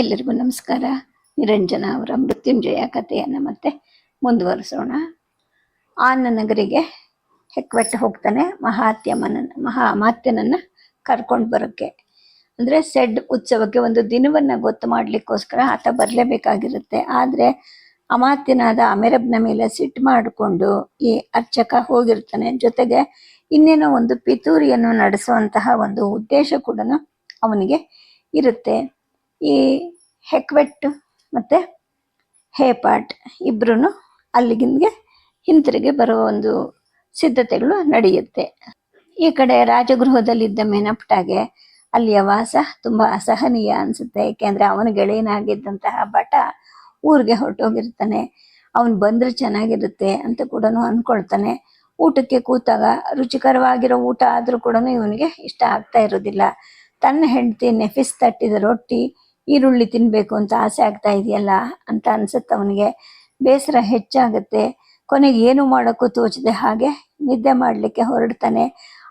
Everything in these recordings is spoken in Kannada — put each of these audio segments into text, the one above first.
ಎಲ್ಲರಿಗೂ ನಮಸ್ಕಾರ. ನಿರಂಜನ ಅವರ ಮೃತ್ಯುಂಜಯ ಕಥೆಯನ್ನು ಮತ್ತೆ ಮುಂದುವರಿಸೋಣ. ನಗರಿಗೆ ಹೆಕ್ವೆಟ್ಟು ಹೋಗ್ತಾನೆ. ಮಹಾತ್ಯಮನ ಮಹಾ ಅಮಾತ್ಯನನ್ನ ಕರ್ಕೊಂಡು ಬರೋಕ್ಕೆ. ಅಂದರೆ ಸೆಡ್ ಉತ್ಸವಕ್ಕೆ ಒಂದು ದಿನವನ್ನು ಗೊತ್ತು ಮಾಡಲಿಕ್ಕೋಸ್ಕರ ಆತ ಬರಲೇಬೇಕಾಗಿರುತ್ತೆ. ಆದರೆ ಅಮಾತ್ಯನಾದ ಅಮೆರಬ್ನ ಮೇಲೆ ಸಿಟ್ಟು ಮಾಡಿಕೊಂಡು ಈ ಅರ್ಚಕ ಹೋಗಿರ್ತಾನೆ. ಜೊತೆಗೆ ಇನ್ನೇನೋ ಒಂದು ಪಿತೂರಿಯನ್ನು ನಡೆಸುವಂತಹ ಒಂದು ಉದ್ದೇಶ ಕೂಡ ಅವನಿಗೆ ಇರುತ್ತೆ. ಈ ಹೆಕ್ವೆಟ್ ಮತ್ತೆ ಹೇಪಾಟ್ ಇಬ್ಬರೂ ಅಲ್ಲಿಗಿಂಗೆ ಹಿಂತಿರುಗಿ ಬರುವ ಒಂದು ಸಿದ್ಧತೆಗಳು ನಡೆಯುತ್ತೆ. ಈ ಕಡೆ ರಾಜಗೃಹದಲ್ಲಿದ್ದ ಮೆನಪ್ಟಾಗೆ ಅಲ್ಲಿಯ ವಾಸ ತುಂಬಾ ಅಸಹನೀಯ ಅನ್ಸುತ್ತೆ. ಯಾಕೆಂದ್ರೆ ಅವನ ಗೆಳೆಯನಾಗಿದ್ದಂತಹ ಭಟ ಊರಿಗೆ ಹೊರಟೋಗಿರ್ತಾನೆ. ಅವನು ಬಂದ್ರೆ ಚೆನ್ನಾಗಿರುತ್ತೆ ಅಂತ ಕೂಡ ಅಂದ್ಕೊಳ್ತಾನೆ ಊಟಕ್ಕೆ ಕೂತಾಗ ರುಚಿಕರವಾಗಿರೋ ಊಟ ಆದ್ರೂ ಕೂಡ ಇವನಿಗೆ ಇಷ್ಟ ಆಗ್ತಾ ಇರೋದಿಲ್ಲ. ತನ್ನ ಹೆಂಡತಿ ನೆಫಿಸ್ ತಟ್ಟಿದ ರೊಟ್ಟಿ ಈರುಳ್ಳಿ ತಿನ್ನಬೇಕು ಅಂತ ಆಸೆ ಆಗ್ತಾ ಇದೆಯಲ್ಲ ಅಂತ ಅನ್ಸುತ್ತೆ ಅವನಿಗೆ. ಬೇಸರ ಹೆಚ್ಚಾಗುತ್ತೆ. ಕೊನೆಗೆ ಏನು ಮಾಡೋಕ್ಕೂ ತೋಚದೆ ಹಾಗೆ ನಿದ್ದೆ ಮಾಡಲಿಕ್ಕೆ ಹೊರಡ್ತಾನೆ.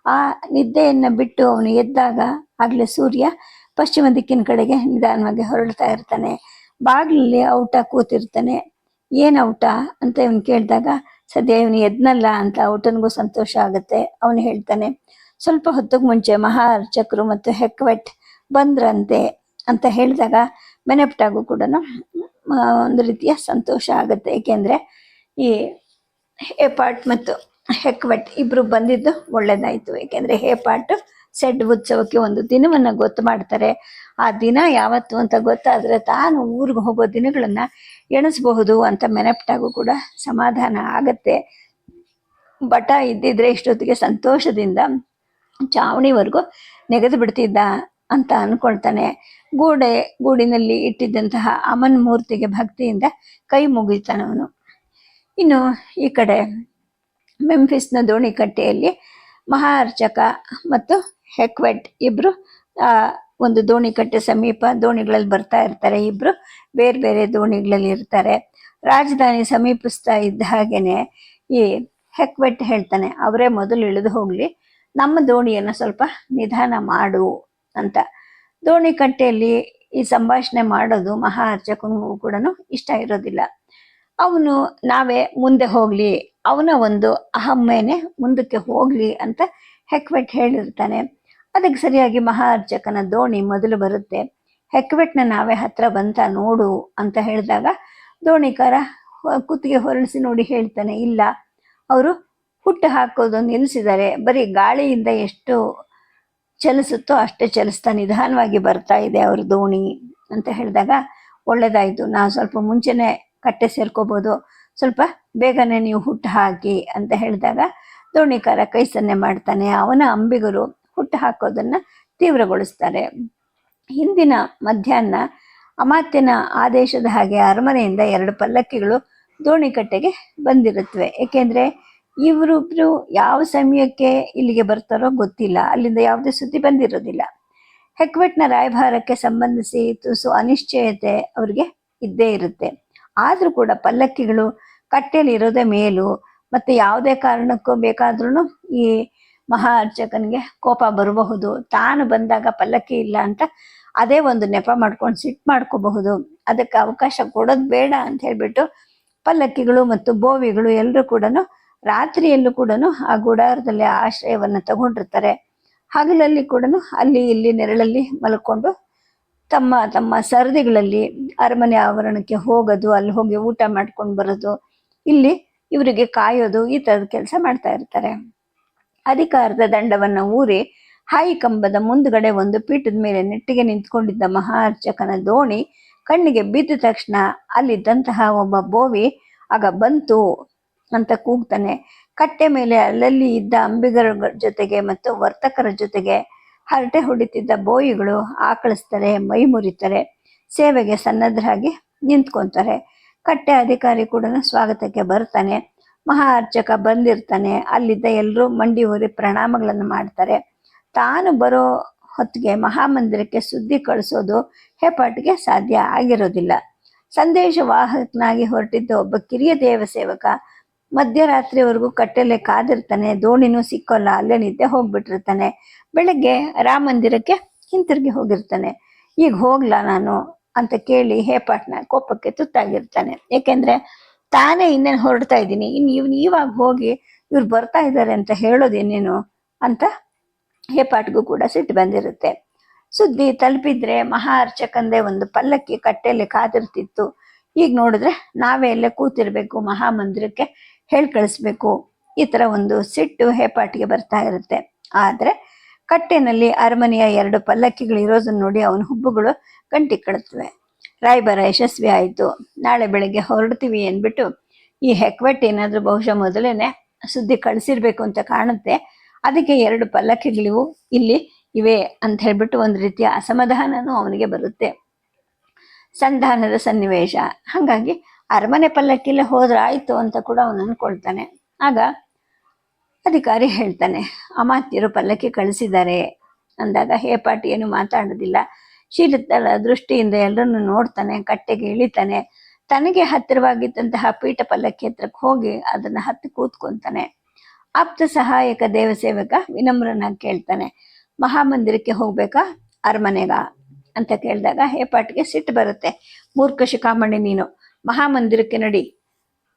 ಆ ನಿದ್ದೆಯನ್ನು ಬಿಟ್ಟು ಅವನು ಎದ್ದಾಗ ಆಗಲೇ ಸೂರ್ಯ ಪಶ್ಚಿಮ ದಿಕ್ಕಿನ ಕಡೆಗೆ ನಿಧಾನವಾಗಿ ಹೊರಡ್ತಾ ಇರ್ತಾನೆ. ಬಾಗಿಲಲ್ಲಿ ಔಟ ಕೂತಿರ್ತಾನೆ. ಏನು ಔಟ ಅಂತ ಇವನು ಕೇಳಿದಾಗ, ಸದ್ಯ ಇವನು ಎದ್ನಲ್ಲ ಅಂತ ಔಟನಿಗೂ ಸಂತೋಷ ಆಗುತ್ತೆ ಅವನು ಹೇಳ್ತಾನೆ. ಸ್ವಲ್ಪ ಹೊತ್ತಿಗೆ ಮುಂಚೆ ಮಹಾ ಮತ್ತು ಹೆಕ್ವೆಟ್ ಬಂದ್ರಂತೆ. ಅಂತ ಹೇಳಿದಾಗ ಮೆನೆಪ್ಟಾಗೂ ಕೂಡ ಒಂದು ರೀತಿಯ ಸಂತೋಷ ಆಗುತ್ತೆ. ಏಕೆಂದರೆ ಈ ಹೇಪಾಟ್ ಮತ್ತು ಹೆಕ್ವಟ್ ಇಬ್ಬರು ಬಂದಿದ್ದು ಒಳ್ಳೆಯದಾಯಿತು ಏಕೆಂದರೆ ಹೇಪಾಟ್ ಸೆಡ್ ಉತ್ಸವಕ್ಕೆ ಒಂದು ದಿನವನ್ನು ಗೊತ್ತು ಮಾಡ್ತಾರೆ. ಆ ದಿನ ಯಾವತ್ತು ಅಂತ ಗೊತ್ತಾದರೆ ತಾನು ಊರಿಗೆ ಹೋಗೋ ದಿನಗಳನ್ನು ಎಣಿಸಬಹುದು ಅಂತ ಮೆನೆಪ್ಟಾಗೂ ಕೂಡ ಸಮಾಧಾನ ಆಗತ್ತೆ. ಬಟ ಇದ್ದಿದ್ರೆ ಇಷ್ಟೊತ್ತಿಗೆ ಸಂತೋಷದಿಂದ ಚಾವಣಿವರೆಗೂ ನೆಗೆದು ಬಿಡ್ತಿದ್ದ ಅಂತ ಅನ್ಕೊಳ್ತಾನೆ. ಗೂಡೆ, ಗೂಡಿನಲ್ಲಿ ಇಟ್ಟಿದ್ದಂತಹ ಅಮನ್ ಮೂರ್ತಿಗೆ ಭಕ್ತಿಯಿಂದ ಕೈ ಮುಗಿತಾನೆ ಅವನು. ಇನ್ನು ಈ ಕಡೆ ಮೆಂಫಿಸ್ನ ದೋಣಿ ಕಟ್ಟೆಯಲ್ಲಿ ಮಹಾರ್ಚಕ ಮತ್ತು ಹೆಕ್ವೆಟ್ ಇಬ್ರು, ಆ, ಒಂದು ದೋಣಿಕಟ್ಟೆ ಸಮೀಪ ದೋಣಿಗಳಲ್ಲಿ ಬರ್ತಾ ಇರ್ತಾರೆ. ಇಬ್ರು ಬೇರೆ ಬೇರೆ ದೋಣಿಗಳಲ್ಲಿ ಇರ್ತಾರೆ. ರಾಜಧಾನಿ ಸಮೀಪಿಸ್ತಾ ಇದ್ದ ಹಾಗೇನೆ ಈ ಹೆಕ್ವೆಟ್ ಹೇಳ್ತಾನೆ, ಅವರೇ ಮೊದಲು ಇಳಿದು ಹೋಗ್ಲಿ. ನಮ್ಮ ದೋಣಿಯನ್ನು ಸ್ವಲ್ಪ ನಿಧಾನ ಮಾಡು. ಅಂತ. ದೋಣಿ ಕಟ್ಟೆಯಲ್ಲಿ ಈ ಸಂಭಾಷಣೆ ಮಾಡೋದು ಮಹಾ ಅರ್ಚಕನಿಗೂ ಕೂಡ ಇಷ್ಟ ಇರೋದಿಲ್ಲ. ಅವನು, ನಾವೇ ಮುಂದೆ ಹೋಗ್ಲಿ, ಅವನ ಒಂದು ಅಹಮ್ಮೇನೆ ಮುಂದಕ್ಕೆ ಹೋಗ್ಲಿ ಅಂತ ಹೆಕ್ವೆಟ್ ಹೇಳಿರ್ತಾನೆ. ಅದಕ್ಕೆ ಸರಿಯಾಗಿ ಮಹಾ ಅರ್ಚಕನ ದೋಣಿ ಮೊದಲು ಬರುತ್ತೆ. ಹೆಕ್ವೆಟ್ನ ನಾವೇ ಹತ್ರ ಬಂತ ನೋಡು ಅಂತ ಹೇಳಿದಾಗ ದೋಣಿಕಾರ ಕುತ್ತಿಗೆ ಹೊರಳಿಸಿ ನೋಡಿ ಹೇಳ್ತಾನೆ, ಇಲ್ಲ, ಅವರು ಹುಟ್ಟು ಹಾಕೋದು ನಿಲ್ಲಿಸಿದ್ದಾರೆ ಬರೀ ಗಾಳಿಯಿಂದ ಎಷ್ಟು ಚಲಿಸುತ್ತೋ ಅಷ್ಟೇ ಚಲಿಸ್ತಾ ನಿಧಾನವಾಗಿ ಬರ್ತಾ ಇದೆ ಅವ್ರ ದೋಣಿ ಅಂತ ಹೇಳಿದಾಗ ಒಳ್ಳೇದಾಯ್ತು. ನಾವು ಸ್ವಲ್ಪ ಮುಂಚೆನೆ ಕಟ್ಟೆ ಸೇರ್ಕೋಬೋದು. ಸ್ವಲ್ಪ ಬೇಗನೆ ನೀವು ಹುಟ್ಟು ಹಾಕಿ ಅಂತ ಹೇಳಿದಾಗ ದೋಣಿಕಾರ ಕೈ ಸನ್ನೆ ಮಾಡ್ತಾನೆ. ಅವನ ಅಂಬಿಗರು ಹುಟ್ಟು ಹಾಕೋದನ್ನ ತೀವ್ರಗೊಳಿಸ್ತಾರೆ. ಹಿಂದಿನ ಮಧ್ಯಾಹ್ನ ಅಮಾತ್ಯನ ಆದೇಶದ ಹಾಗೆ ಅರಮನೆಯಿಂದ ಎರಡು ಪಲ್ಲಕ್ಕಿಗಳು ದೋಣಿಕಟ್ಟೆಗೆ ಬಂದಿರುತ್ತವೆ ಏಕೆಂದ್ರೆ ಇವರಿಬ್ರು ಯಾವ ಸಮಯಕ್ಕೆ ಇಲ್ಲಿಗೆ ಬರ್ತಾರೋ ಗೊತ್ತಿಲ್ಲ. ಅಲ್ಲಿಂದ ಯಾವುದೇ ಸುದ್ದಿ ಬಂದಿರೋದಿಲ್ಲ. ಹೆಕ್ವೆಟ್ನ ರಾಯಭಾರಕ್ಕೆ ಸಂಬಂಧಿಸಿ ತುಸು ಅನಿಶ್ಚಯತೆ ಅವರಿಗೆ ಇದ್ದೇ ಇರುತ್ತೆ. ಆದರೂ ಕೂಡ ಪಲ್ಲಕ್ಕಿಗಳು ಕಟ್ಟೆಯಲ್ಲಿ ಇರೋದೇ ಮೇಲು. ಮತ್ತೆ ಯಾವುದೇ ಕಾರಣಕ್ಕೂ ಬೇಕಾದ್ರೂ ಈ ಮಹಾ ಅರ್ಚಕನಿಗೆ ಕೋಪ ಬರಬಹುದು. ತಾನು ಬಂದಾಗ ಪಲ್ಲಕ್ಕಿ ಇಲ್ಲ ಅಂತ ಅದೇ ಒಂದು ನೆಪ ಮಾಡ್ಕೊಂಡು ಸಿಟ್ಟು ಮಾಡ್ಕೋಬಹುದು. ಅದಕ್ಕೆ ಅವಕಾಶ ಕೊಡೋದು ಬೇಡ ಅಂತ ಹೇಳಿಬಿಟ್ಟು ಪಲ್ಲಕ್ಕಿಗಳು ಮತ್ತು ಬೋವಿಗಳು ಎಲ್ಲರೂ ಕೂಡ ರಾತ್ರಿಯಲ್ಲೂ ಕೂಡ ಆ ಗುಡಾರದಲ್ಲಿ ಆಶ್ರಯವನ್ನು ತಗೊಂಡಿರ್ತಾರೆ. ಹಗಲಲ್ಲಿ ಕೂಡ ಅಲ್ಲಿ ಇಲ್ಲಿ ನೆರಳಲ್ಲಿ ಮಲ್ಕೊಂಡು ತಮ್ಮ ತಮ್ಮ ಸರದಿಗಳಲ್ಲಿ ಅರಮನೆ ಆವರಣಕ್ಕೆ ಹೋಗೋದು, ಅಲ್ಲಿ ಹೋಗಿ ಊಟ ಮಾಡ್ಕೊಂಡು ಬರೋದು, ಇಲ್ಲಿ ಇವರಿಗೆ ಕಾಯೋದು, ಈ ಥರದ ಕೆಲಸ ಮಾಡ್ತಾ ಇರ್ತಾರೆ. ಅಧಿಕಾರದ ದಂಡವನ್ನ ಊರಿ ಹಾಯಿ ಕಂಬದ ಮುಂದ್ಗಡೆ ಒಂದು ಪೀಠದ ಮೇಲೆ ನೆಟ್ಟಿಗೆ ನಿಂತ್ಕೊಂಡಿದ್ದ ಮಹಾರ್ಚಕನ ದೋಣಿ ಕಣ್ಣಿಗೆ ಬಿದ್ದ ತಕ್ಷಣ ಅಲ್ಲಿದ್ದಂತಹ ಒಬ್ಬ ಬೋವಿ ಆಗ ಬಂತು. ಅಂತ ಕೂಗ್ತಾನೆ. ಕಟ್ಟೆ ಮೇಲೆ ಅಲ್ಲಲ್ಲಿ ಇದ್ದ ಅಂಬಿಗರ ಜೊತೆಗೆ ಮತ್ತು ವರ್ತಕರ ಜೊತೆಗೆ ಹರಟೆ ಹೊಡಿತಿದ್ದ ಬೋಯಿಗಳು ಆಕಳಿಸ್ತಾರೆ, ಮೈ ಮುರಿತಾರೆ, ಸೇವೆಗೆ ಸನ್ನದ್ಧರಾಗಿ ನಿಂತ್ಕೊಂತಾರೆ. ಕಟ್ಟೆ ಅಧಿಕಾರಿ ಕೂಡ ಸ್ವಾಗತಕ್ಕೆ ಬರ್ತಾನೆ. ಮಹಾ ಅರ್ಚಕ ಬಂದಿರ್ತಾನೆ. ಅಲ್ಲಿದ್ದ ಎಲ್ಲರೂ ಮಂಡಿ ಹೋರಿ ಪ್ರಣಾಮಗಳನ್ನು ಮಾಡ್ತಾರೆ. ತಾನು ಬರೋ ಹೊತ್ತಿಗೆ ಮಹಾಮಂದಿರಕ್ಕೆ ಸುದ್ದಿ ಕಳಿಸೋದು ಹೆಪಾಟ್ಗೆ ಸಾಧ್ಯ ಆಗಿರೋದಿಲ್ಲ. ಸಂದೇಶ ವಾಹಕನಾಗಿ ಹೊರಟಿದ್ದ ಒಬ್ಬ ಕಿರಿಯ ದೇವ ಸೇವಕ ಮಧ್ಯರಾತ್ರಿವರೆಗೂ ಕಟ್ಟೆಲೆ ಕಾದಿರ್ತಾನೆ, ದೋಣಿನೂ ಸಿಕ್ಕೋಲ್ಲ, ಅಲ್ಲೇ ನಿದ್ದೆ ಹೋಗ್ಬಿಟ್ಟಿರ್ತಾನೆ. ಬೆಳಗ್ಗೆ ರಾಮ ಮಂದಿರಕ್ಕೆ ಹಿಂತಿರುಗಿ ಹೋಗಿರ್ತಾನೆ. ಈಗ ಹೋಗ್ಲಾ ನಾನು? ಅಂತ ಕೇಳಿ ಹೇಪಾಟ್ನ ಕೋಪಕ್ಕೆ ತುತ್ತಾಗಿರ್ತಾನೆ. ಯಾಕೆಂದ್ರೆ ತಾನೇ ಇನ್ನೇನು ಹೊರಡ್ತಾ ಇದ್ದೀನಿ. ಇನ್ ಇವ್ನು ಇವಾಗ ಹೋಗಿ ಇವ್ರು ಬರ್ತಾ ಇದ್ದಾರೆ ಅಂತ ಹೇಳೋದೇನೇನು ಅಂತ ಹೇಪಾಟ್ಗೂ ಕೂಡ ಸಿಟ್ಟು ಬಂದಿರುತ್ತೆ. ಸುದ್ದಿ ತಲುಪಿದ್ರೆ ಮಹಾ ಅರ್ಚಕಂದೇ ಒಂದು ಪಲ್ಲಕ್ಕಿ ಕಟ್ಟೆಯಲ್ಲಿ ಕಾದಿರ್ತಿತ್ತು. ಈಗ ನೋಡಿದ್ರೆ ನಾವೇ ಎಲ್ಲೇ ಕೂತಿರ್ಬೇಕು ಮಹಾಮಂದಿರಕ್ಕೆ. ಹೇಳ್ ಕಳಿಸ್ಬೇಕು. ಈ ಥರ ಒಂದು ಸಿಟ್ಟು ಹೇಪಾಟಿಗೆ ಬರ್ತಾ ಇರುತ್ತೆ. ಆದರೆ ಕಟ್ಟೆನಲ್ಲಿ ಅರಮನೆಯ ಎರಡು ಪಲ್ಲಕ್ಕಿಗಳು ಇರೋದನ್ನು ನೋಡಿ ಅವನ ಹುಬ್ಬುಗಳು ಗಂಟಿ ಕಳುತ್ತವೆ ರಾಯಬರ ಯಶಸ್ವಿ ಆಯಿತು. ನಾಳೆ ಬೆಳಗ್ಗೆ ಹೊರಡ್ತೀವಿ ಅಂದ್ಬಿಟ್ಟು ಈ ಹೆಕ್ವೆಟ್ ಏನಾದರೂ ಬಹುಶಃ ಮೊದಲೇ ಸುದ್ದಿ ಕಳಿಸಿರ್ಬೇಕು ಅಂತ ಕಾಣುತ್ತೆ. ಅದಕ್ಕೆ ಎರಡು ಪಲ್ಲಕ್ಕಿಗಳಿವು ಇಲ್ಲಿ ಇವೆ ಅಂತ ಹೇಳ್ಬಿಟ್ಟು ಒಂದು ರೀತಿಯ ಅಸಮಾಧಾನನೂ ಅವನಿಗೆ ಬರುತ್ತೆ. ಸಂಧಾನದ ಸನ್ನಿವೇಶ. ಹಾಗಾಗಿ ಅರಮನೆ ಪಲ್ಲಕ್ಕಿಲ್ಲ ಹೋದ್ರೆ ಆಯ್ತು ಅಂತ ಕೂಡ ಅವನು ಅನ್ಕೊಳ್ತಾನೆ. ಆಗ ಅಧಿಕಾರಿ ಹೇಳ್ತಾನೆ, ಅಮಾತ್ಯರು ಪಲ್ಲಕ್ಕಿ ಕಳಿಸಿದ್ದಾರೆ. ಅಂದಾಗ ಹೇಪಾಟಿ ಏನು ಮಾತಾಡೋದಿಲ್ಲ. ಶೀಲತಳ ದೃಷ್ಟಿಯಿಂದ ಎಲ್ಲರನ್ನು ನೋಡ್ತಾನೆ, ಕಟ್ಟೆಗೆ ಇಳಿತಾನೆ. ತನಗೆ ಹತ್ತಿರವಾಗಿದ್ದಂತಹ ಪೀಠ ಪಲ್ಲಕ್ಕಿ ಹತ್ರಕ್ಕೆ ಹೋಗಿ ಅದನ್ನ ಹತ್ತಿ ಕೂತ್ಕೊಂತಾನೆ. ಆಪ್ತ ಸಹಾಯಕ ದೇವಸೇವಕ ವಿನಮ್ರನಾಗಿ ಕೇಳ್ತಾನೆ, ಮಹಾಮಂದಿರಕ್ಕೆ ಹೋಗ್ಬೇಕಾ? ಅರಮನೆಗ? ಅಂತ ಕೇಳಿದಾಗ ಹೇಪಾಟಿಗೆ ಸಿಟ್ಟು ಬರುತ್ತೆ. ಮೂರ್ಖ ಶಿಖಾಮಣಿ ನೀನು. ಮಹಾಮಂದಿರಕ್ಕೆ ನಡಿ.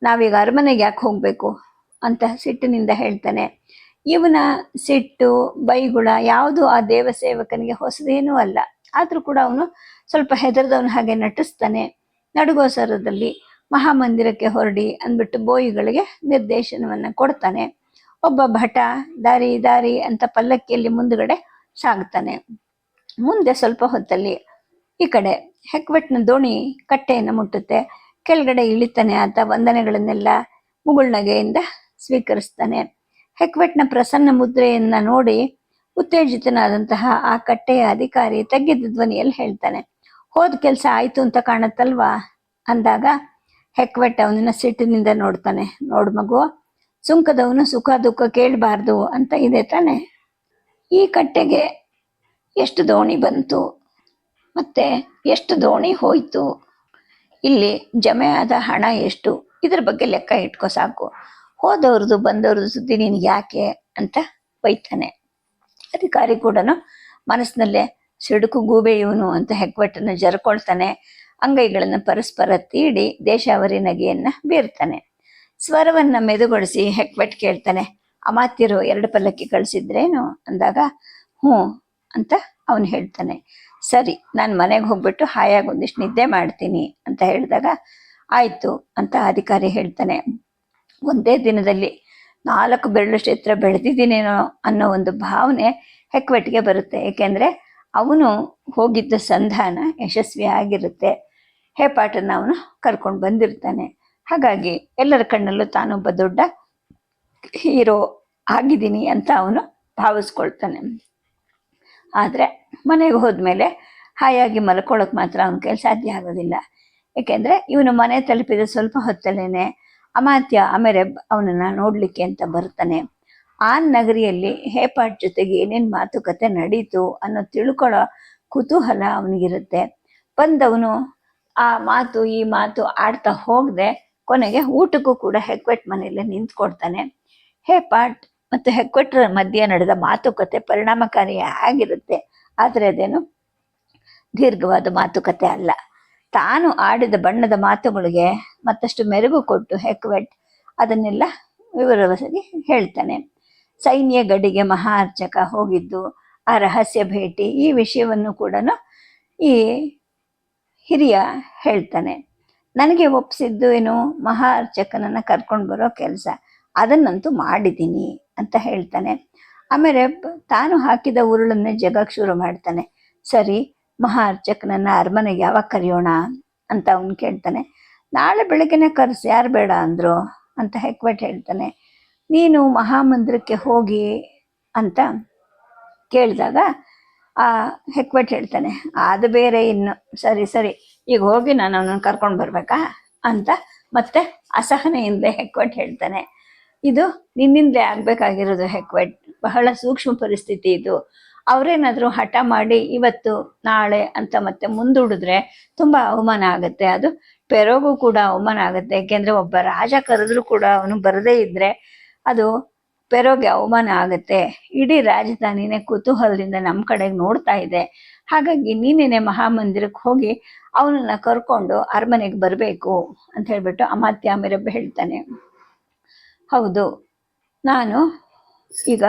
ನಾವೀಗ ಅರಮನೆಗೆ ಯಾಕೆ ಹೋಗ್ಬೇಕು? ಅಂತ ಸಿಟ್ಟಿನಿಂದ ಹೇಳ್ತಾನೆ. ಇವನ ಸಿಟ್ಟು, ಬೈಗುಳ ಯಾವುದು ಆ ದೇವ ಸೇವಕನಿಗೆ ಹೊಸದೇನೂ ಅಲ್ಲ. ಆದ್ರೂ ಕೂಡ ಅವನು ಸ್ವಲ್ಪ ಹೆದರ್ದವನ ಹಾಗೆ ನಟಿಸ್ತಾನೆ. ನಡುಗೋಸರದಲ್ಲಿ ಮಹಾಮಂದಿರಕ್ಕೆ ಹೊರಡಿ ಅಂದ್ಬಿಟ್ಟು ಬೋಯಿಗಳಿಗೆ ನಿರ್ದೇಶನವನ್ನ ಕೊಡ್ತಾನೆ. ಒಬ್ಬ ಭಟ ದಾರಿ ದಾರಿ ಅಂತ ಪಲ್ಲಕ್ಕಿಯಲ್ಲಿ ಮುಂದುಗಡೆ ಸಾಗ್ತಾನೆ. ಮುಂದೆ ಸ್ವಲ್ಪ ಹೊತ್ತಲ್ಲಿ ಈ ಕಡೆ ಹೆಕ್ವೆಟ್ನ ದೋಣಿ ಕಟ್ಟೆಯನ್ನು ಮುಟ್ಟುತ್ತೆ. ಕೆಳಗಡೆ ಇಳಿತಾನೆ ಆತ ವಂದನೆಗಳನ್ನೆಲ್ಲ ಮುಗುಳ್ನಗೆಯಿಂದ ಸ್ವೀಕರಿಸ್ತಾನೆ. ಹೆಕ್ವೆಟ್ನ ಪ್ರಸನ್ನ ಮುದ್ರೆಯನ್ನ ನೋಡಿ ಉತ್ತೇಜಿತನಾದಂತಹ ಆ ಕಟ್ಟೆಯ ಅಧಿಕಾರಿ ತಗ್ಗಿದ ಧ್ವನಿಯಲ್ಲಿ ಹೇಳ್ತಾನೆ, ಹೋದ ಕೆಲಸ ಆಯ್ತು ಅಂತ ಕಾಣತ್ತಲ್ವಾ? ಅಂದಾಗ ಹೆಕ್ವೆಟ್ ಅವನನ್ನ ಸಿಟ್ಟಿನಿಂದ ನೋಡ್ತಾನೆ, ನೋಡ್ ಮಗು, ಸುಂಕದವನು ಸುಖ ದುಃಖ ಕೇಳಬಾರ್ದು ಅಂತ ಇದೆ ತಾನೆ. ಈ ಕಟ್ಟೆಗೆ ಎಷ್ಟು ದೋಣಿ ಬಂತು, ಮತ್ತೆ ಎಷ್ಟು ದೋಣಿ ಹೋಯ್ತು? ಇಲ್ಲಿ ಜಮೆ ಆದ ಹಣ ಎಷ್ಟು? ಇದ್ರ ಬಗ್ಗೆ ಲೆಕ್ಕ ಇಟ್ಕೋ ಸಾಕು. ಹೋದವ್ರದ್ದು ಬಂದವ್ರದ್ದು ಸುದ್ದಿ ನೀನು ಯಾಕೆ ಅಂತ ಬೈತಾನೆ. ಅಧಿಕಾರಿ ಕೂಡ ಮನಸ್ಸಿನಲ್ಲೇ ಸಿಡುಕು ಗೂಬೆ ಇವನು ಅಂತ ಹೆಗ್ಗಟ್ಟನ್ನು ಜರ್ಕೊಳ್ತಾನೆ. ಅಂಗೈಗಳನ್ನು ಪರಸ್ಪರ ತೀಡಿ ದೇಶಾವರಿ ನಗೆಯನ್ನ ಬೀರ್ತಾನೆ. ಸ್ವರವನ್ನು ಮೆದುಗೊಳಿಸಿ ಹೆಗ್ಬೆಟ್ ಕೇಳ್ತಾನೆ, ಅಮಾತ್ಯರು ಎರಡು ಪಲ್ಲಕ್ಕಿ ಕಳಿಸಿದ್ರೇನು? ಅಂದಾಗ, ಹ್ಞೂ ಅಂತ ಅವನು ಹೇಳ್ತಾನೆ. ಸರಿ, ನಾನು ಮನೆಗೆ ಹೋಗ್ಬಿಟ್ಟು ಹಾಯಾಗಿ ಒಂದಿಷ್ಟು ನಿದ್ದೆ ಮಾಡ್ತೀನಿ ಅಂತ ಹೇಳಿದಾಗ, ಆಯ್ತು ಅಂತ ಅಧಿಕಾರಿ ಹೇಳ್ತಾನೆ. ಒಂದೇ ದಿನದಲ್ಲಿ ನಾಲ್ಕು ಬೆರಳು ಕ್ಷೇತ್ರ ಬೆಳೆದಿದ್ದೀನೇನೋ ಅನ್ನೋ ಒಂದು ಭಾವನೆ ಹೆಕ್ವೆಟ್ಗೆ ಬರುತ್ತೆ. ಏಕೆಂದರೆ ಅವನು ಹೋಗಿದ್ದ ಸಂಧಾನ ಯಶಸ್ವಿ ಆಗಿರುತ್ತೆ. ಹೇಪಾಟನ್ನ ಅವನು ಕರ್ಕೊಂಡು ಬಂದಿರ್ತಾನೆ. ಹಾಗಾಗಿ ಎಲ್ಲರ ಕಣ್ಣಲ್ಲೂ ತಾನೊಬ್ಬ ದೊಡ್ಡ ಹೀರೋ ಆಗಿದ್ದೀನಿ ಅಂತ ಅವನು ಭಾವಿಸ್ಕೊಳ್ತಾನೆ. ಆದರೆ ಮನೆಗೆ ಹೋದ್ಮೇಲೆ ಹಾಯಾಗಿ ಮಲ್ಕೊಳ್ಳೋಕೆ ಮಾತ್ರ ಅವನ ಕೈಲಿ ಸಾಧ್ಯ ಆಗೋದಿಲ್ಲ. ಏಕೆಂದರೆ ಇವನು ಮನೆ ತಲುಪಿದ ಸ್ವಲ್ಪ ಹೊತ್ತಲ್ಲೇ ಅಮಾತ್ಯ ಆಮೇಲೆ ಅವನನ್ನು ನೋಡಲಿಕ್ಕೆ ಅಂತ ಬರ್ತಾನೆ. ಆ ನಗರಿಯಲ್ಲಿ ಹೇಪಾಟ್ ಜೊತೆಗೆ ಏನೇನು ಮಾತುಕತೆ ನಡೀತು ಅನ್ನೋ ತಿಳ್ಕೊಳ್ಳೋ ಕುತೂಹಲ ಅವನಿಗಿರುತ್ತೆ. ಬಂದವನು ಆ ಮಾತು, ಈ ಮಾತು ಆಡ್ತಾ ಹೋಗದೆ ಕೊನೆಗೆ ಊಟಕ್ಕೂ ಕೂಡ ಹೆಕ್ವೆಟ್ ಮನೆಯಲ್ಲೇ ನಿಂತ್ಕೊಡ್ತಾನೆ. ಹೇಪಾಟ್ ಮತ್ತು ಹೆಕ್ವೆಟ್ರ ಮಧ್ಯೆ ನಡೆದ ಮಾತುಕತೆ ಪರಿಣಾಮಕಾರಿ ಆಗಿರುತ್ತೆ. ಆದರೆ ಅದೇನು ದೀರ್ಘವಾದ ಮಾತುಕತೆ ಅಲ್ಲ. ತಾನು ಆಡಿದ ಬಣ್ಣದ ಮಾತುಗಳಿಗೆ ಮತ್ತಷ್ಟು ಮೆರುಗು ಕೊಟ್ಟು ಹೆಕ್ವೆಟ್ ಅದನ್ನೆಲ್ಲ ವಿವರವಾಗಿ ಹೇಳ್ತಾನೆ. ಸೈನ್ಯ ಗಡಿಗೆ ಮಹಾ ಅರ್ಚಕ ಹೋಗಿದ್ದು, ಆ ರಹಸ್ಯ ಭೇಟಿ ಈ ವಿಷಯವನ್ನು ಕೂಡ ಈ ಹಿರಿಯ ಹೇಳ್ತಾನೆ. ನನಗೆ ಒಪ್ಪಿಸಿದ್ದು ಏನು ಮಹಾ ಅರ್ಚಕನನ್ನ ಕರ್ಕೊಂಡು ಬರೋ ಕೆಲಸ. ಅದನ್ನಂತೂ ಮಾಡಿದ್ದೀನಿ. ಅಂತ ಹೇಳ್ತಾನೆ. ಆಮೇಲೆ ತಾನು ಹಾಕಿದ ಉರುಳನ್ನೇ ಜಗಕ್ಕೆ ಶುರು ಮಾಡ್ತಾನೆ. ಸರಿ ಮಹಾ ಅರ್ಚಕನನ್ನ ಅರಮನೆಗೆ ಯಾವಾಗ ಕರೆಯೋಣ ಅಂತ ಅವನು ಕೇಳ್ತಾನೆ. ನಾಳೆ ಬೆಳಗ್ಗೆನೆ ಕರೆಸಿ, ಯಾರು ಬೇಡ ಅಂದ್ರು ಅಂತ ಹೆಕ್ವೆಟ್ ಹೇಳ್ತಾನೆ. ನೀನು ಮಹಾಮಂದಿರಕ್ಕೆ ಹೋಗಿ ಅಂತ ಕೇಳಿದಾಗ ಆ ಹೆಕ್ವೆಟ್ ಹೇಳ್ತಾನೆ, ಅದು ಬೇರೆ ಇನ್ನು. ಸರಿ ಸರಿ, ಈಗ ಹೋಗಿ ನಾನು ಅವನನ್ನು ಕರ್ಕೊಂಡು ಬರಬೇಕಾ? ಅಂತ ಮತ್ತೆ ಅಸಹನೆಯಿಂದ ಹೆಕ್ವೆಟ್ ಹೇಳ್ತಾನೆ. ಇದು ನಿನ್ನಿಂದಲೇ ಆಗ್ಬೇಕಾಗಿರೋದು ಹೆಕ್ವೆಟ್ ಬಹಳ ಸೂಕ್ಷ್ಮ ಪರಿಸ್ಥಿತಿ ಇದು. ಅವರೇನಾದರೂ ಹಠ ಮಾಡಿ ಇವತ್ತು, ನಾಳೆ ಅಂತ ಮತ್ತೆ ಮುಂದೂಡಿದ್ರೆ ತುಂಬಾ ಅವಮಾನ ಆಗುತ್ತೆ. ಅದು ಪೆರೋಗು ಕೂಡ ಅವಮಾನ ಆಗುತ್ತೆ. ಯಾಕೆಂದ್ರೆ ಒಬ್ಬ ರಾಜ ಕರೆದ್ರೂ ಕೂಡ ಅವನು ಬರದೇ ಇದ್ರೆ ಅದು ಪೆರೋಗೆ ಅವಮಾನ ಆಗುತ್ತೆ. ಇಡೀ ರಾಜಧಾನಿನೇ ಕುತೂಹಲದಿಂದ ನಮ್ಮ ಕಡೆಗೆ ನೋಡ್ತಾ ಇದೆ. ಹಾಗಾಗಿ ನೀನೇನೆ ಮಹಾಮಂದಿರಕ್ಕೆ ಹೋಗಿ ಅವನನ್ನ ಕರ್ಕೊಂಡು ಅರಮನೆಗೆ ಬರಬೇಕು ಅಂತ ಹೇಳ್ಬಿಟ್ಟು ಅಮಾತ್ಯ ಮಿರಬ್ಬ ಹೇಳ್ತಾನೆ. ಹೌದು. ನಾನು ಈಗ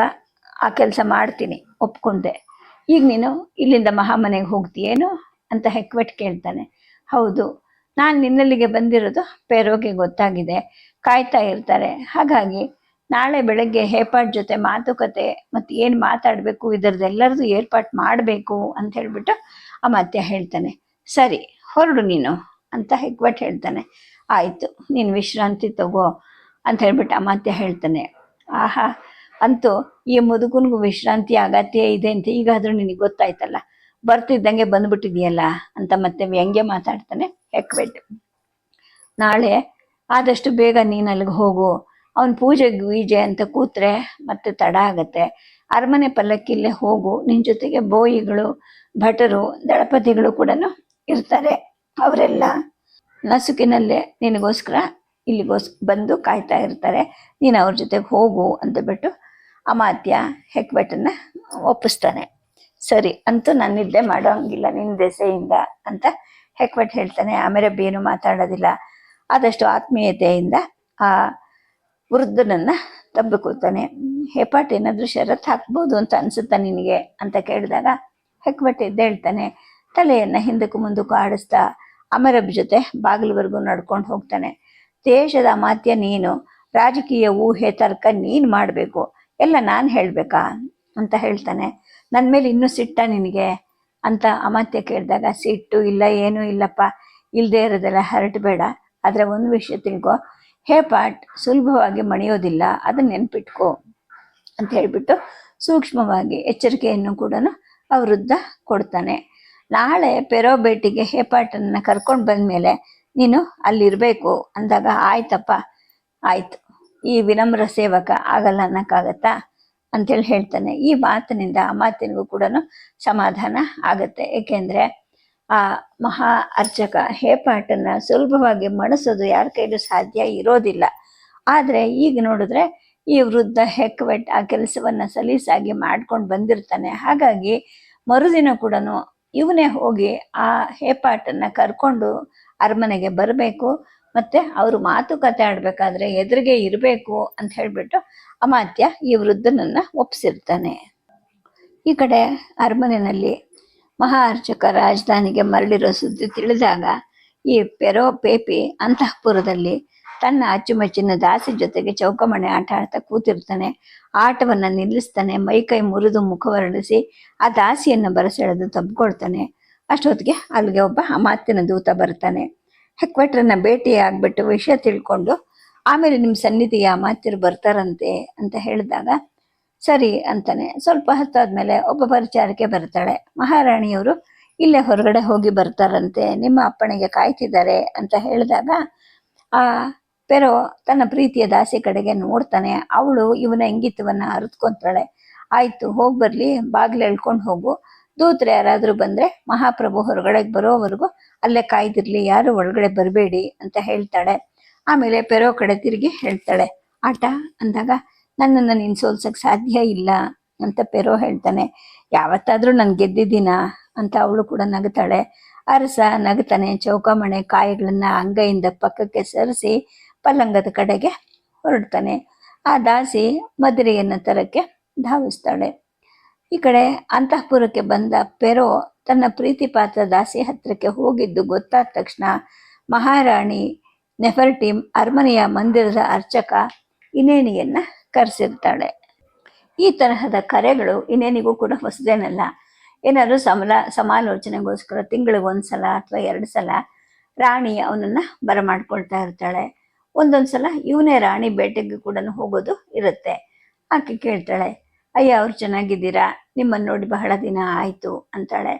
ಆ ಕೆಲಸ ಮಾಡ್ತೀನಿ, ಒಪ್ಕೊಂಡೆ. ಈಗ ನೀನು ಇಲ್ಲಿಂದ ಮಹಾಮನೆಗೆ ಹೋಗ್ತೀಯೇನು ಅಂತ ಹೆಕ್ವೆಟ್ ಕೇಳ್ತಾನೆ. ಹೌದು, ನಾನು ನಿನ್ನಲ್ಲಿಗೆ ಬಂದಿರೋದು ಪೇರೋಗೆ ಗೊತ್ತಾಗಿದೆ. ಕಾಯ್ತಾ ಇರ್ತಾರೆ. ಹಾಗಾಗಿ ನಾಳೆ ಬೆಳಗ್ಗೆ ಹೇಪಾಟ್ ಜೊತೆ ಮಾತುಕತೆ ಮತ್ತು ಏನು ಮಾತಾಡಬೇಕು ಇದರದ್ದೆಲ್ಲರದು ಏರ್ಪಾಟ್ ಮಾಡಬೇಕು ಅಂತ ಹೇಳ್ಬಿಟ್ಟು ಅಮಾತ್ಯ ಹೇಳ್ತಾನೆ. ಸರಿ, ಹೊರಡು ನೀನು ಅಂತ ಹೆಗ್ವಟ್ ಹೇಳ್ತಾನೆ. ಆಯಿತು, ನೀನು ವಿಶ್ರಾಂತಿ ತಗೋ. ಅಂತ ಹೇಳ್ಬಿಟ್ಟು ಅಮಾತ್ಯ ಹೇಳ್ತಾನೆ. ಆಹಾ, ಅಂತೂ ಈ ಮುದುಕನಿಗೂ ವಿಶ್ರಾಂತಿ ಅಗತ್ಯ ಇದೆ ಅಂತ ಈಗಾದರೂ ನಿನಗೆ ಗೊತ್ತಾಯ್ತಲ್ಲ. ಬರ್ತಿದ್ದಂಗೆ ಬಂದ್ಬಿಟ್ಟಿದೆಯಲ್ಲ ಅಂತ ಮತ್ತೆ ವ್ಯಂಗ್ಯ ಮಾತಾಡ್ತಾನೆ ಹೆಕ್ಬೆಟ್ಟು ನಾಳೆ ಆದಷ್ಟು ಬೇಗ ನೀನು ಅಲ್ಲಿಗೆ ಹೋಗು. ಅವನ ಪೂಜೆ ಗೀಜೆ ಅಂತ ಕೂತ್ರೆ ಮತ್ತೆ ತಡ ಆಗತ್ತೆ. ಅರಮನೆ ಪಲ್ಲಕ್ಕಿಲ್ಲೇ ಹೋಗು. ನಿನ್ನ ಜೊತೆಗೆ ಬೋಯಿಗಳು, ಭಟರು, ದಳಪತಿಗಳು ಕೂಡ ಇರ್ತಾರೆ. ಅವರೆಲ್ಲ ನಸುಕಿನಲ್ಲೇ ನಿನಗೋಸ್ಕರ ಇಲ್ಲಿಗೋಸ್ ಬಂದು ಕಾಯ್ತಾ ಇರ್ತಾರೆ. ನೀನು ಅವ್ರ ಜೊತೆಗೆ ಹೋಗು ಅಂತ ಬಿಟ್ಟು ಅಮಾತ್ಯ ಹೆಕ್ಬೆಟ್ಟನ್ನ ಒಪ್ಪಿಸ್ತಾನೆ. ಸರಿ, ಅಂತೂ ನಾನು ನಿದ್ದೆ ಮಾಡೋಂಗಿಲ್ಲ ನಿನ್ನ ದೆಸೆಯಿಂದ ಅಂತ ಹೆಕ್ಬೆಟ್ ಹೇಳ್ತಾನೆ. ಆಮೇಲೆ ಬೇನು ಮಾತಾಡೋದಿಲ್ಲ. ಆದಷ್ಟು ಆತ್ಮೀಯತೆಯಿಂದ ಆ ವೃದ್ಧನನ್ನ ತಬ್ಬಿಕೊಳ್ತಾನೆ ಹೆಪಾಟ್ ಏನಾದರೂ ಷರತ್ ಹಾಕ್ಬೋದು ಅಂತ ಅನ್ಸುತ್ತಾ ನಿನಗೆ? ಅಂತ ಕೇಳಿದಾಗ ಹೆಕ್ಬೆಟ್ ಎದ್ದೇಳ್ತಾನೆ ತಲೆಯನ್ನ ಹಿಂದಕ್ಕೂ ಮುಂದಕ್ಕೂ ಆಡಿಸ್ತಾ ಅಮರಬ್ ಜೊತೆ ಬಾಗಿಲವರೆಗೂ ನಡ್ಕೊಂಡು ಹೋಗ್ತಾನೆ. ದೇಶದ ಅಮಾತ್ಯ ನೀನು ರಾಜಕೀಯ ಊಹೆ ತರ್ಕ ನೀನು ಮಾಡಬೇಕು. ಎಲ್ಲ ನಾನು ಹೇಳಬೇಕಾ ಅಂತ ಹೇಳ್ತಾನೆ. ನನ್ನ ಮೇಲೆ ಇನ್ನೂ ಸಿಟ್ಟ ನಿನಗೆ ಅಂತ ಅಮಾತ್ಯ ಕೇಳಿದಾಗ, ಸಿಟ್ಟು ಇಲ್ಲ, ಏನೂ ಇಲ್ಲಪ್ಪ ಇಲ್ಲದೇ ಇರೋದೆಲ್ಲ ಹರಟಬೇಡ ಆದರೆ ಒಂದು ವಿಷಯ ತಿಳ್ಕೊ, ಹೇ ಪಾಟ್, ಸುಲಭವಾಗಿ ಮಣಿಯೋದಿಲ್ಲ ಅದನ್ನ ನೆನ್ಪಿಟ್ಕೋ ಅಂತ ಹೇಳ್ಬಿಟ್ಟು ಸೂಕ್ಷ್ಮವಾಗಿ ಎಚ್ಚರಿಕೆಯನ್ನು ಕೂಡ ಆ ವೃದ್ಧ ಕೊಡ್ತಾನೆ. ನಾಳೆ ಪೆರೋಬೇಟಿಗೆ ಹೇಪಾಟನ್ನ ಕರ್ಕೊಂಡು ಬಂದ್ಮೇಲೆ ನೀನು ಅಲ್ಲಿರಬೇಕು. ಅಂದಾಗ, ಆಯ್ತಪ್ಪ, ಆಯ್ತು. ಈ ವಿನಮ್ರ ಸೇವಕ ಆಗಲ್ಲ ಅನ್ನಕ್ಕಾಗತ್ತಾ? ಅಂತೇಳಿ ಹೇಳ್ತಾನೆ. ಈ ಮಾತಿನಿಂದ ಆ ಮಾತಿನಿಗೂ ಕೂಡ ಸಮಾಧಾನ ಆಗುತ್ತೆ. ಏಕೆಂದ್ರೆ, ಆ ಮಹಾ ಅರ್ಚಕ ಹೇಪಾಟನ್ನ ಸುಲಭವಾಗಿ ಮಣಿಸೋದು ಯಾರ ಕೈಲೂ ಸಾಧ್ಯ ಇರೋದಿಲ್ಲ. ಆದ್ರೆ, ಈಗ ನೋಡಿದ್ರೆ, ಈ ವೃದ್ಧ ಹೆಕ್ವೆಟ್ ಆ ಕೆಲಸವನ್ನ ಸಲೀಸಾಗಿ ಮಾಡ್ಕೊಂಡು ಬಂದಿರ್ತಾನೆ. ಹಾಗಾಗಿ, ಮರುದಿನ ಕೂಡ ಇವನೇ ಹೋಗಿ ಆ ಹೇಪಾಟನ್ನ ಕರ್ಕೊಂಡು ಅರಮನೆಗೆ ಬರಬೇಕು ಮತ್ತೆ ಅವರು ಮಾತುಕತೆ ಆಡ್ಬೇಕಾದ್ರೆ ಎದುರಿಗೆ ಇರಬೇಕು ಅಂತ ಹೇಳ್ಬಿಟ್ಟು ಅಮಾತ್ಯ ಈ ವೃದ್ಧನನ್ನ ಒಪ್ಪಿಸಿರ್ತಾನೆ ಈ ಕಡೆ ಅರಮನೆಯಲ್ಲಿ ಮಹಾ ಅರ್ಚಕ ರಾಜಧಾನಿಗೆ ಮರಳಿರೋ ಸುದ್ದಿ ತಿಳಿದಾಗ ಈ ಪೆರೋ ಪೇಪಿ ಅಂತಃಪುರದಲ್ಲಿ ತನ್ನ ಅಚ್ಚುಮೆಚ್ಚಿನ ದಾಸಿ ಜೊತೆಗೆ ಚೌಕಮಣೆ ಆಟ ಆಡ್ತಾ ಕೂತಿರ್ತಾನೆ. ಆಟವನ್ನ ನಿಲ್ಲಿಸ್ತಾನೆ ಮೈಕೈ ಮುರಿದು ಮುಖವರಡಿಸಿ ಆ ದಾಸಿಯನ್ನ ಬರಸೆಳೆದು ತಬ್ಕೊಳ್ತಾನೆ. ಅಷ್ಟೊತ್ತಿಗೆ ಅಲ್ಲಿಗೆ ಒಬ್ಬ ಮಾತಿನ ದೂತ ಬರ್ತಾನೆ. ಹೆಕ್ವೆಟ್ರನ್ನ ಭೇಟಿ ಆಗ್ಬಿಟ್ಟು ವಿಷಯ ತಿಳ್ಕೊಂಡು, ಆಮೇಲೆ ನಿಮ್ಮ ಸನ್ನಿಧಿಗೆ ಮಾತಿರು ಬರ್ತಾರಂತೆ ಅಂತ ಹೇಳಿದಾಗ, ಸರಿ ಅಂತಾನೆ. ಸ್ವಲ್ಪ ಹೊತ್ತಾದ್ಮೇಲೆ ಒಬ್ಬ ಪರಿಚಾರಕ್ಕೆ ಬರ್ತಾಳೆ. ಮಹಾರಾಣಿಯವರು, ಇಲ್ಲೇ ಹೊರಗಡೆ ಹೋಗಿ ಬರ್ತಾರಂತೆ, ನಿಮ್ಮ ಅಪ್ಪಣೆಗೆ ಕಾಯ್ತಿದ್ದಾರೆ ಅಂತ ಹೇಳಿದಾಗ, ಆ ಪೆರೋ ತನ್ನ ಪ್ರೀತಿಯ ದಾಸಿ ಕಡೆಗೆ ನೋಡ್ತಾನೆ. ಅವಳು ಇವನ ಇಂಗಿತವನ್ನ ಅರಿತ್ಕೊಂತಾಳೆ. ಆಯ್ತು, ಹೋಗಿ ಬರಲಿ, ಬಾಗಿಲು ಎಳ್ಕೊಂಡು ಹೋಗು. ದೂತ್ರು ಯಾರಾದರೂ ಬಂದ್ರೆ ಮಹಾಪ್ರಭು ಹೊರಗಡೆ ಬರೋವರೆಗೂ ಅಲ್ಲೇ ಕಾಯ್ದಿರಲಿ, ಯಾರು ಒಳಗಡೆ ಬರಬೇಡಿ ಅಂತ ಹೇಳ್ತಾಳೆ. ಆಮೇಲೆ ಪೆರೋ ಕಡೆ ತಿರುಗಿ ಹೇಳ್ತಾಳೆ, ಆಟ? ಅಂದಾಗ, ನನ್ನನ್ನು ನೀನು ಸೋಲ್ಸಕ್ ಸಾಧ್ಯ ಇಲ್ಲ ಅಂತ ಪೆರೋ ಹೇಳ್ತಾನೆ. ಯಾವತ್ತಾದರೂ ನಾನು ಗೆದ್ದಿದ್ದೀನ? ಅಂತ ಅವಳು ಕೂಡ ನಗುತ್ತಾಳೆ ಅರಸ ನಗುತ್ತಾನೆ ಚೌಕಮಣೆ ಕಾಯಿಗಳನ್ನ ಅಂಗೈಯಿಂದ ಪಕ್ಕಕ್ಕೆ ಸರಿಸಿ ಪಲ್ಲಂಗದ ಕಡೆಗೆ ಹೊರಡ್ತಾನೆ. ಆ ದಾಸಿ ಮದುರೆಯನ್ನ ತರಕ್ಕೆ ಧಾವಿಸ್ತಾಳೆ. ಈ ಕಡೆ ಅಂತಃಪುರಕ್ಕೆ ಬಂದ ಪೆರೋ ತನ್ನ ಪ್ರೀತಿ ಪಾತ್ರ ದಾಸಿ ಹತ್ರಕ್ಕೆ ಹೋಗಿದ್ದು ಗೊತ್ತಾದ ತಕ್ಷಣ ಮಹಾರಾಣಿ ನೆಫರ್ಟಿಮ್ ಅರಮನೆಯ ಮಂದಿರದ ಅರ್ಚಕ ಇನೇನಿಯನ್ನ ಕರೆಸಿರ್ತಾಳೆ. ಈ ತರಹದ ಕರೆಗಳು ಇನ್ನೇನಿಗೂ ಕೂಡ ಹೊಸದೇನಲ್ಲ. ಏನಾದರೂ ಸಮಲ ಸಮಾಲೋಚನೆಗೋಸ್ಕರ ತಿಂಗಳಿಗೆ ಒಂದ್ಸಲ ಅಥವಾ ಎರಡು ಸಲ ರಾಣಿ ಅವನನ್ನ ಬರಮಾಡ್ಕೊಳ್ತಾ ಇರ್ತಾಳೆ. ಒಂದೊಂದು ಸಲ ಇವನೇ ರಾಣಿ ಬೇಟೆಗೆ ಕೂಡ ಹೋಗೋದು ಇರುತ್ತೆ. ಆಕೆ ಕೇಳ್ತಾಳೆ ಅಯ್ಯ, ಅವ್ರು ಚೆನ್ನಾಗಿದ್ದೀರಾ? ನಿಮ್ಮನ್ನು ನೋಡಿ ಬಹಳ ದಿನ ಆಯಿತು ಅಂತಾಳೆ.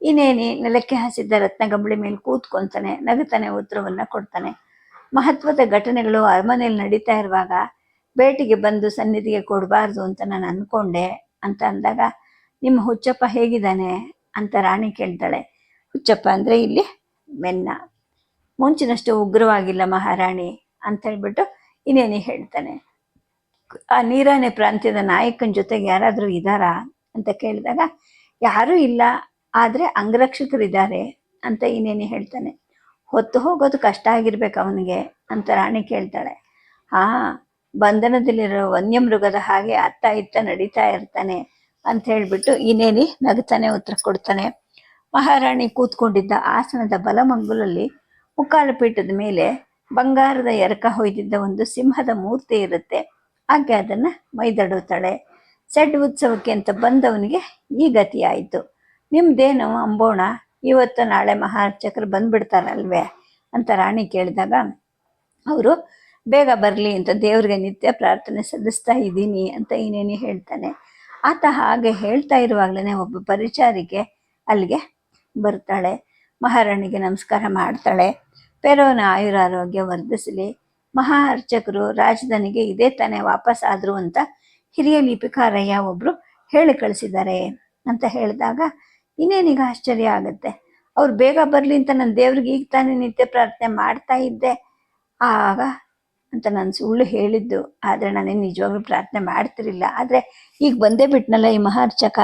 ಇನ್ನೇನಿ, ನೆಲಕ್ಕೆ ಹಾಸಿದ್ದ ರತ್ನಗಂಬಳಿ ಮೇಲೆ ಕೂತ್ಕೊಂತಾನೆ, ನಗುತ್ತಾನೆ, ಉತ್ತರವನ್ನು ಕೊಡ್ತಾನೆ. ಮಹತ್ವದ ಘಟನೆಗಳು ಅರಮನೆಯಲ್ಲಿ ನಡೀತಾ ಇರುವಾಗ ಬೇಟಿಗೆ ಬಂದು ಸನ್ನಿಧಿಗೆ ಕೊಡಬಾರ್ದು ಅಂತ ನಾನು ಅನ್ಕೊಂಡೆ ಅಂತ ಅಂದಾಗ, ನಿಮ್ಮ ಹುಚ್ಚಪ್ಪ ಹೇಗಿದ್ದಾನೆ? ಅಂತ ರಾಣಿ ಕೇಳ್ತಾಳೆ. ಹುಚ್ಚಪ್ಪ ಅಂದರೆ ಇಲ್ಲಿ ಮೆನ್ನ ಮುಂಚಿನಷ್ಟು ಉಗ್ರವಾಗಿಲ್ಲ ಮಹಾರಾಣಿ ಅಂತ ಹೇಳ್ಬಿಟ್ಟು ಇನ್ನೇನೇ ಹೇಳ್ತಾನೆ. ಆ ನೀರಾನೆ ಪ್ರಾಂತ್ಯದ ನಾಯಕನ ಜೊತೆಗೆ ಯಾರಾದರೂ ಇದ್ದಾರಾ ಅಂತ ಕೇಳಿದಾಗ, ಯಾರೂ ಇಲ್ಲ, ಆದರೆ ಅಂಗರಕ್ಷಕರಿದ್ದಾರೆ ಅಂತ ಇನ್ನೇನು ಹೇಳ್ತಾನೆ. ಹೊತ್ತು ಹೋಗೋದು ಕಷ್ಟ ಆಗಿರ್ಬೇಕು ಅವನಿಗೆ ಅಂತ ರಾಣಿ ಕೇಳ್ತಾಳೆ. ಹಾ, ಬಂಧನದಲ್ಲಿರೋ ವನ್ಯಮೃಗದ ಹಾಗೆ ಅತ್ತ ಇತ್ತ ನಡೀತಾ ಇರ್ತಾನೆ ಅಂತ ಹೇಳ್ಬಿಟ್ಟು ಇನ್ನೇನಿ ನಗ್ತಾನೆ ಉತ್ತರ ಕೊಡ್ತಾನೆ. ಮಹಾರಾಣಿ ಕೂತ್ಕೊಂಡಿದ್ದ ಆಸನದ ಬಲಮಂಗುಲಲ್ಲಿ ಪೀಠದ ಮೇಲೆ ಬಂಗಾರದ ಎರಕ ಹೊಯ್ದಿದ್ದ ಒಂದು ಸಿಂಹದ ಮೂರ್ತಿ ಇರುತ್ತೆ. ಆಕೆ ಅದನ್ನು ಮೈದಡುತ್ತಾಳೆ ಸೆಡ್ ಉತ್ಸವಕ್ಕೆ ಅಂತ ಬಂದವನಿಗೆ ಈ ಗತಿ ಆಯಿತು. ನಿಮ್ದೇನು ಅಂಬೋಣ, ಇವತ್ತು ನಾಳೆ ಮಹಾರ್ಚಕರು ಬಂದುಬಿಡ್ತಾರಲ್ವೇ ಅಂತ ರಾಣಿ ಕೇಳಿದಾಗ, ಅವರು ಬೇಗ ಬರಲಿ ಅಂತ ದೇವ್ರಿಗೆ ನಿತ್ಯ ಪ್ರಾರ್ಥನೆ ಸಲ್ಲಿಸ್ತಾ ಇದ್ದೀನಿ ಅಂತ ಇನ್ನೇನು ಹೇಳ್ತಾನೆ. ಆತ ಹಾಗೆ ಹೇಳ್ತಾ ಇರುವಾಗಲೇ ಒಬ್ಬ ಪರಿಚಾರಿಕೆ ಅಲ್ಲಿಗೆ ಬರ್ತಾಳೆ. ಮಹಾರಾಣಿಗೆ ನಮಸ್ಕಾರ ಮಾಡ್ತಾಳೆ. ಪೆರೋನ ಆಯುರಾರೋಗ್ಯ ವರ್ಧಿಸಲಿ. ಮಹಾ ಅರ್ಚಕರು ರಾಜಧಾನಿಗೆ ಇದೇ ತಾನೇ ವಾಪಸ್ ಆದ್ರು ಅಂತ ಹಿರಿಯ ಲಿಪಿಕಾರಯ್ಯ ಒಬ್ರು ಹೇಳಿ ಕಳಿಸಿದ್ದಾರೆ ಅಂತ ಹೇಳಿದಾಗ ಇನ್ನೇನೀಗ ಆಶ್ಚರ್ಯ ಆಗುತ್ತೆ? ಅವ್ರು ಬೇಗ ಬರಲಿ ಅಂತ ನಾನು ದೇವ್ರಿಗೆ ಈಗ ತಾನೇ ನಿತ್ಯ ಪ್ರಾರ್ಥನೆ ಮಾಡ್ತಾ ಇದ್ದೆ. ಆಗ ಅಂತ ನಾನು ಸುಳ್ಳು ಹೇಳಿದ್ದು, ಆದರೆ ನಾನೇನು ನಿಜವಾಗ್ಲೂ ಪ್ರಾರ್ಥನೆ ಮಾಡ್ತಿರಲಿಲ್ಲ. ಆದರೆ ಈಗ ಬಂದೇ ಬಿಟ್ನಲ್ಲ ಈ ಮಹಾರ್ಚಕ